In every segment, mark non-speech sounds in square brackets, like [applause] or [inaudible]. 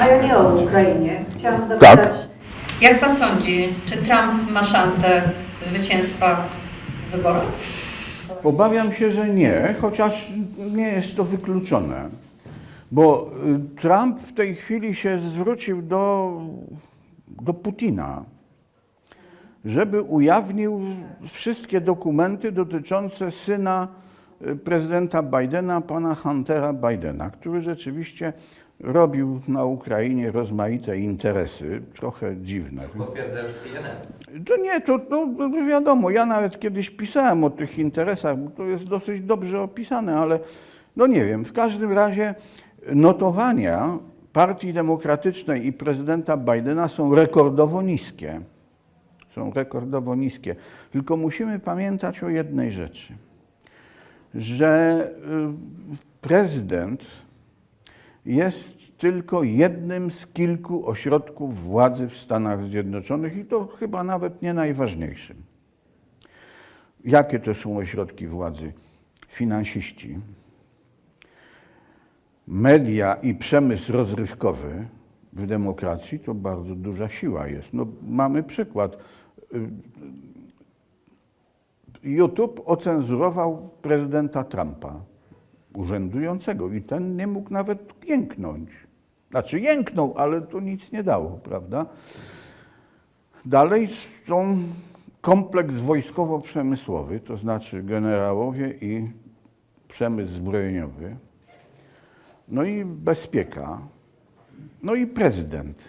A ja nie o Ukrainie. Chciałam zapytać, Jak pan sądzi, czy Trump ma szansę zwycięstwa w wyborach? Obawiam się, że nie, chociaż nie jest to wykluczone. Bo y, Trump w tej chwili się zwrócił do, do Putina, żeby ujawnił wszystkie dokumenty dotyczące syna y, prezydenta Bidena, pana Huntera Bidena, który rzeczywiście robił na Ukrainie rozmaite interesy, trochę dziwne. Potwierdza już CNN. To nie, to, to, to wiadomo, ja nawet kiedyś pisałem o tych interesach, bo to jest dosyć dobrze opisane, ale no nie wiem, w każdym razie notowania Partii Demokratycznej i prezydenta Bidena są rekordowo niskie. Są rekordowo niskie. Tylko musimy pamiętać o jednej rzeczy, że y, prezydent jest tylko jednym z kilku ośrodków władzy w Stanach Zjednoczonych i to chyba nawet nie najważniejszym. Jakie to są ośrodki władzy? Finansiści, media i przemysł rozrywkowy w demokracji to bardzo duża siła jest. No, mamy przykład. Y, YouTube ocenzurował prezydenta Trumpa, urzędującego, i ten nie mógł nawet jęknąć. Znaczy jęknął, ale to nic nie dało, prawda? Dalej są kompleks wojskowo-przemysłowy, to znaczy generałowie i przemysł zbrojeniowy, no i bezpieka, no i prezydent.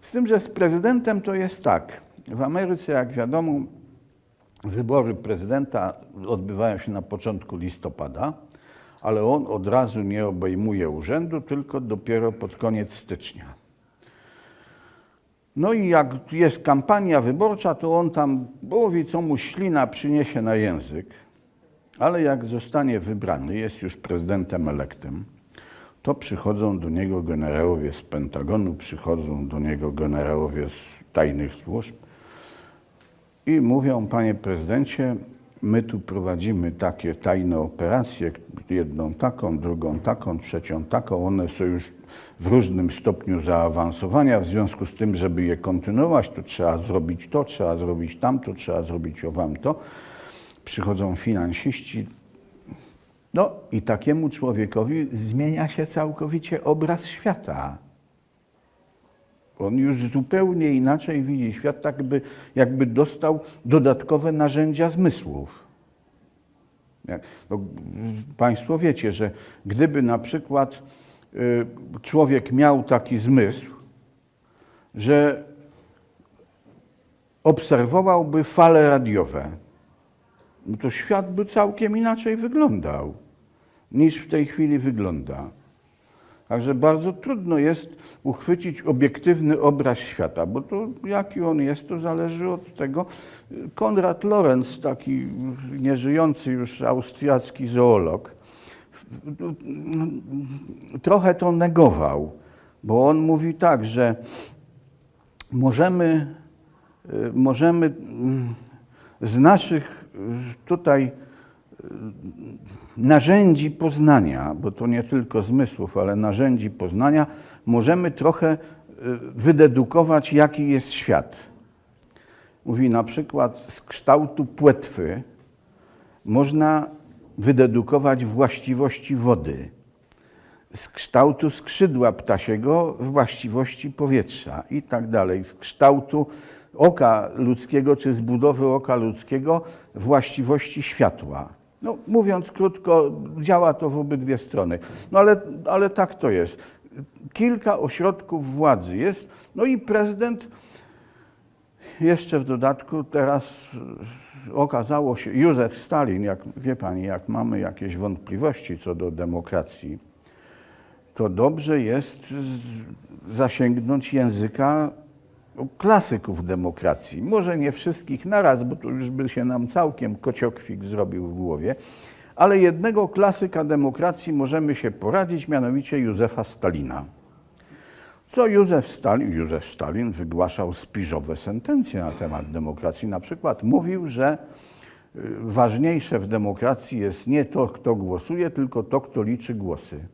Z tym, że z prezydentem to jest tak. W Ameryce, jak wiadomo, wybory prezydenta odbywają się na początku listopada, ale on od razu nie obejmuje urzędu, tylko dopiero pod koniec stycznia. No i jak jest kampania wyborcza, to on tam mówi, co mu ślina przyniesie na język, ale jak zostanie wybrany, jest już prezydentem elektem, to przychodzą do niego generałowie z Pentagonu, przychodzą do niego generałowie z tajnych służb i mówią, panie prezydencie, my tu prowadzimy takie tajne operacje, jedną taką, drugą taką, trzecią taką. One są już w różnym stopniu zaawansowania. W związku z tym, żeby je kontynuować, to trzeba zrobić to, trzeba zrobić tamto, trzeba zrobić owam to. Przychodzą finansiści. No i takiemu człowiekowi zmienia się całkowicie obraz świata. On już zupełnie inaczej widzi świat, tak jakby, jakby dostał dodatkowe narzędzia zmysłów. No, państwo wiecie, że gdyby na przykład y, człowiek miał taki zmysł, że obserwowałby fale radiowe, no to świat by całkiem inaczej wyglądał, niż w tej chwili wygląda. Także bardzo trudno jest uchwycić obiektywny obraz świata, bo to jaki on jest, to zależy od tego. Konrad Lorenz, taki nieżyjący już austriacki zoolog, trochę to negował, bo on mówi tak, że możemy, y, możemy mm, z naszych tutaj narzędzi poznania, bo to nie tylko zmysłów, ale narzędzi poznania, możemy trochę y, wydedukować, jaki jest świat. Mówi na przykład z kształtu płetwy można wydedukować właściwości wody, z kształtu skrzydła ptasiego właściwości powietrza i tak dalej, z kształtu oka ludzkiego czy z budowy oka ludzkiego właściwości światła. No, mówiąc krótko, działa to w obydwie strony. No ale, ale tak to jest. Kilka ośrodków władzy jest, no i prezydent jeszcze w dodatku teraz okazało się, Józef Stalin, jak wie pani, jak mamy jakieś wątpliwości co do demokracji, to dobrze jest zasięgnąć języka klasyków demokracji. Może nie wszystkich naraz, bo to już by się nam całkiem kociokwik zrobił w głowie, ale jednego klasyka demokracji możemy się poradzić, mianowicie Józefa Stalina. Co Józef Stalin, Józef Stalin wygłaszał spiżowe sentencje na temat demokracji. Na przykład mówił, że y, ważniejsze w demokracji jest nie to, kto głosuje, tylko to, kto liczy głosy.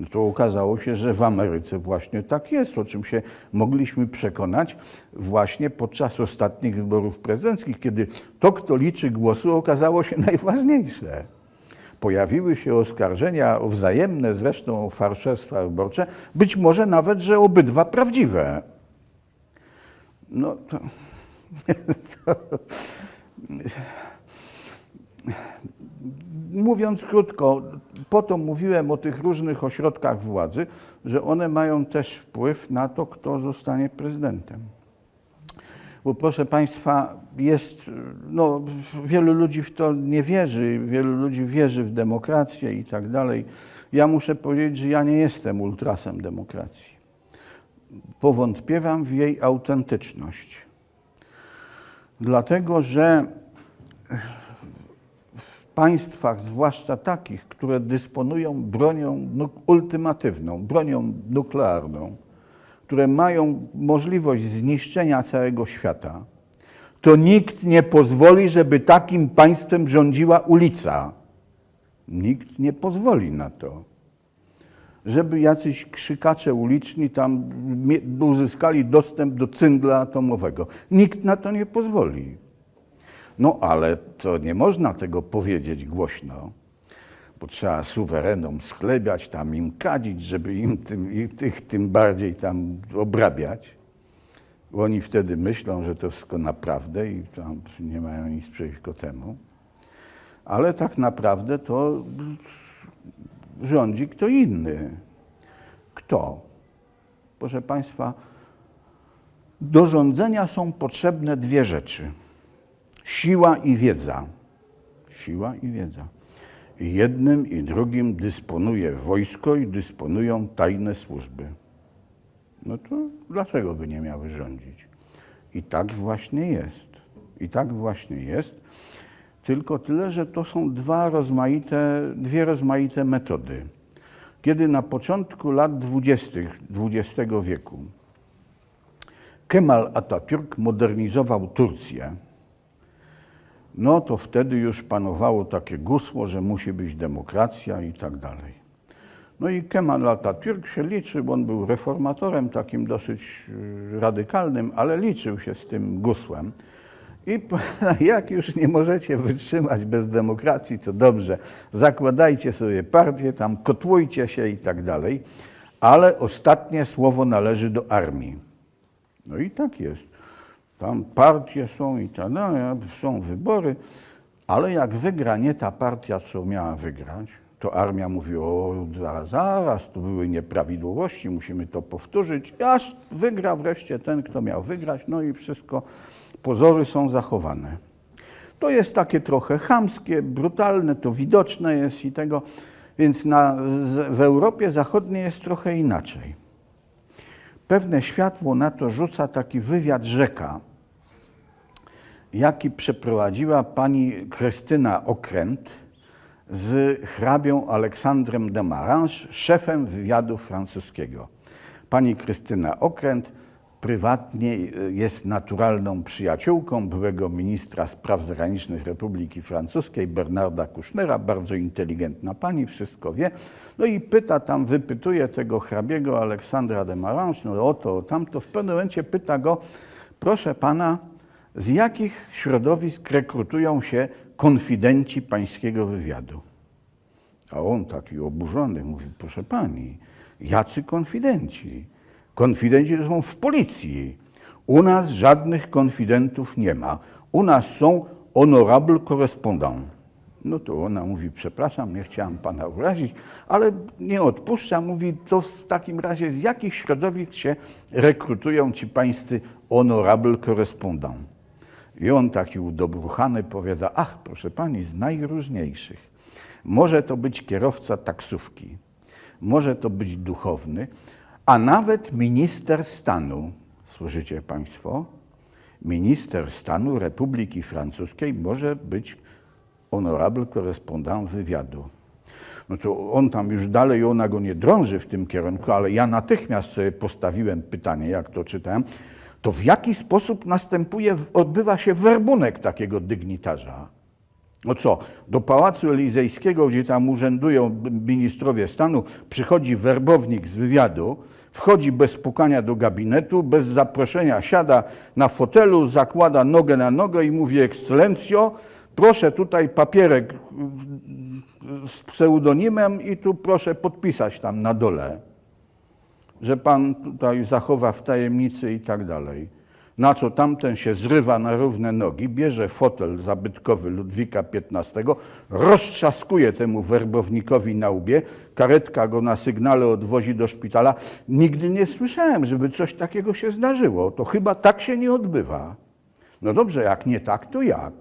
No to okazało się, że w Ameryce właśnie tak jest, o czym się mogliśmy przekonać właśnie podczas ostatnich wyborów prezydenckich, kiedy to, kto liczy głosy, okazało się [laughs] najważniejsze. Pojawiły się oskarżenia o wzajemne, zresztą o fałszerstwa wyborcze, być może nawet, że obydwa prawdziwe. No to [laughs] Mówiąc krótko, po to mówiłem o tych różnych ośrodkach władzy, że one mają też wpływ na to, kto zostanie prezydentem. Bo proszę Państwa, jest, no, wielu ludzi w to nie wierzy, wielu ludzi wierzy w demokrację i tak dalej. Ja muszę powiedzieć, że ja nie jestem ultrasem demokracji. Powątpiewam w jej autentyczność. Dlatego, że państwach, zwłaszcza takich, które dysponują bronią ultimatywną, bronią nuklearną, które mają możliwość zniszczenia całego świata, to nikt nie pozwoli, żeby takim państwem rządziła ulica. Nikt nie pozwoli na to. Żeby jacyś krzykacze uliczni tam uzyskali dostęp do cyngla atomowego. Nikt na to nie pozwoli. No ale to nie można tego powiedzieć głośno, bo trzeba suwerenom schlebiać, tam im kadzić, żeby im tym, i tych tym bardziej tam obrabiać. Bo oni wtedy myślą, że to wszystko naprawdę i tam nie mają nic przeciwko temu. Ale tak naprawdę to rządzi kto inny. Kto? Proszę Państwa, do rządzenia są potrzebne dwie rzeczy. Siła i wiedza. Siła i wiedza. Jednym i drugim dysponuje wojsko i dysponują tajne służby. No to dlaczego by nie miały rządzić? I tak właśnie jest. I tak właśnie jest. Tylko tyle, że to są dwa rozmaite, dwie rozmaite metody. Kiedy na początku lat dwudziestych XX wieku Kemal Atatürk modernizował Turcję, no to wtedy już panowało takie gusło, że musi być demokracja i tak dalej. No i Kemal Atatürk się liczył, bo on był reformatorem takim dosyć y, radykalnym, ale liczył się z tym gusłem. I [laughs] jak już nie możecie wytrzymać bez demokracji, to dobrze, zakładajcie sobie partię, tam kotłujcie się i tak dalej, ale ostatnie słowo należy do armii. No i tak jest. Tam partie są i tak dalej, są wybory, ale jak wygra nie ta partia, co miała wygrać, to armia mówi, o zaraz, zaraz, tu były nieprawidłowości, musimy to powtórzyć, aż wygra wreszcie ten, kto miał wygrać, no i wszystko, pozory są zachowane. To jest takie trochę chamskie, brutalne, to widoczne jest i tego, więc na, w Europie Zachodniej jest trochę inaczej. Pewne światło na to rzuca taki wywiad rzeka, jaki przeprowadziła pani Krystyna Okręt z hrabią Aleksandrem de Marange, szefem wywiadu francuskiego. Pani Krystyna Okręt prywatnie y, jest naturalną przyjaciółką byłego ministra spraw zagranicznych Republiki Francuskiej Bernarda Kuchnera, bardzo inteligentna pani, wszystko wie. No i pyta tam, wypytuje tego hrabiego Aleksandra de Marange, no o to, o tamto. W pewnym momencie pyta go, proszę pana, z jakich środowisk rekrutują się konfidenci pańskiego wywiadu? A on taki oburzony mówi, proszę pani, jacy konfidenci? Konfidenci to są w policji. U nas żadnych konfidentów nie ma. U nas są honorable correspondants. No to ona mówi, przepraszam, nie chciałam pana urazić, ale nie odpuszcza. Mówi, to w takim razie z jakich środowisk się rekrutują ci pańscy honorable correspondants? I on taki udobruchany powiada, ach, proszę pani, z najróżniejszych. Może to być kierowca taksówki, może to być duchowny, a nawet minister stanu. Słyszycie państwo? Minister stanu Republiki Francuskiej może być honorable korespondent wywiadu. No to on tam już dalej, ona go nie drąży w tym kierunku, ale ja natychmiast sobie postawiłem pytanie, jak to czytałem, to w jaki sposób następuje, odbywa się werbunek takiego dygnitarza? No co, do Pałacu Elizejskiego, gdzie tam urzędują ministrowie stanu, przychodzi werbownik z wywiadu, wchodzi bez pukania do gabinetu, bez zaproszenia, siada na fotelu, zakłada nogę na nogę i mówi: Ekscelencjo, proszę tutaj papierek z pseudonimem i tu proszę podpisać tam na dole, że pan tutaj zachowa w tajemnicy i tak dalej. Na co tamten się zrywa na równe nogi, bierze fotel zabytkowy Ludwika XV, roztrzaskuje temu werbownikowi na łbie, karetka go na sygnale odwozi do szpitala. Nigdy nie słyszałem, żeby coś takiego się zdarzyło. To chyba tak się nie odbywa. No dobrze, jak nie tak, to jak?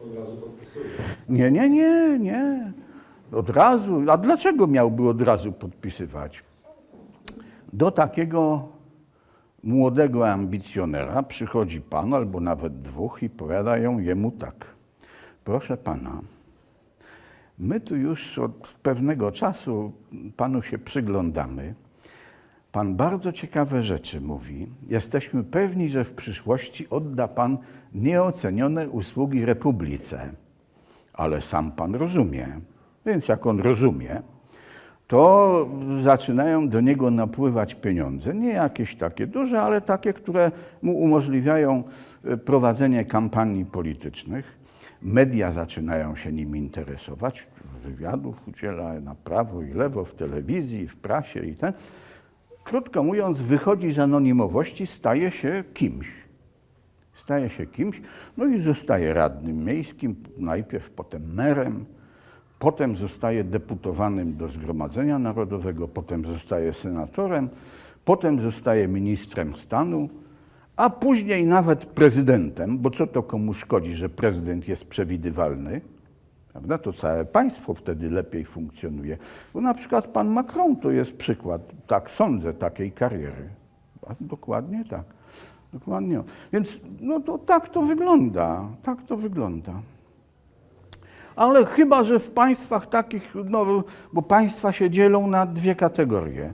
Od razu podpisuję. Nie, nie, nie, nie. Od razu. A dlaczego miałby od razu podpisywać? Do takiego młodego ambicjonera przychodzi pan albo nawet dwóch i powiadają jemu tak. Proszę pana, my tu już od pewnego czasu panu się przyglądamy. Pan bardzo ciekawe rzeczy mówi. Jesteśmy pewni, że w przyszłości odda pan nieocenione usługi Republice. Ale sam pan rozumie. Więc jak on rozumie, to zaczynają do niego napływać pieniądze. Nie jakieś takie duże, ale takie, które mu umożliwiają e, prowadzenie kampanii politycznych. Media zaczynają się nim interesować. Wywiadów udziela na prawo i lewo, w telewizji, w prasie i ten. Krótko mówiąc, wychodzi z anonimowości, staje się kimś. Staje się kimś, no i zostaje radnym miejskim, najpierw potem merem, potem zostaje deputowanym do Zgromadzenia Narodowego, potem zostaje senatorem, potem zostaje ministrem stanu, a później nawet prezydentem, bo co to komu szkodzi, że prezydent jest przewidywalny? Prawda? To całe państwo wtedy lepiej funkcjonuje. Bo na przykład pan Macron to jest przykład, tak sądzę, takiej kariery. Dokładnie tak. Dokładnie. Więc no to tak to wygląda. Tak to wygląda. Ale chyba, że w państwach takich, no, bo państwa się dzielą na dwie kategorie.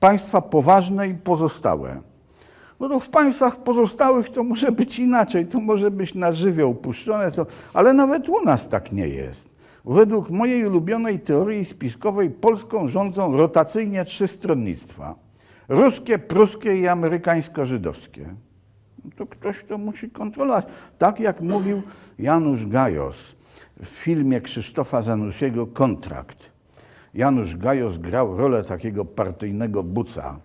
Państwa poważne i pozostałe. No to w państwach pozostałych to może być inaczej, to może być na żywioł puszczone, to, ale nawet u nas tak nie jest. Według mojej ulubionej teorii spiskowej Polską rządzą rotacyjnie trzy stronnictwa. Ruskie, pruskie i amerykańsko-żydowskie. No to ktoś to musi kontrolować. Tak jak mówił Janusz Gajos w filmie Krzysztofa Zanussiego Kontrakt. Janusz Gajos grał rolę takiego partyjnego buca.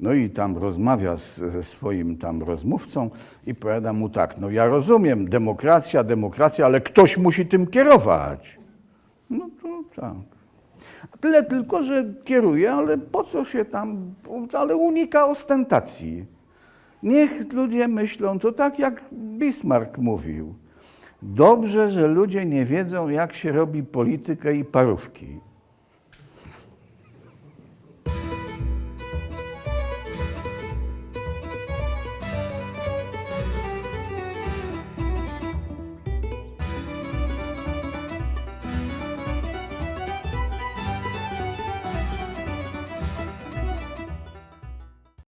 No i tam rozmawia z, ze swoim tam rozmówcą i powiada mu tak, no ja rozumiem, demokracja, demokracja, ale ktoś musi tym kierować. No to tak. Tyle tylko, że kieruje, ale po co się tam, ale unika ostentacji. Niech ludzie myślą, to tak jak Bismarck mówił. Dobrze, że ludzie nie wiedzą, jak się robi politykę i parówki.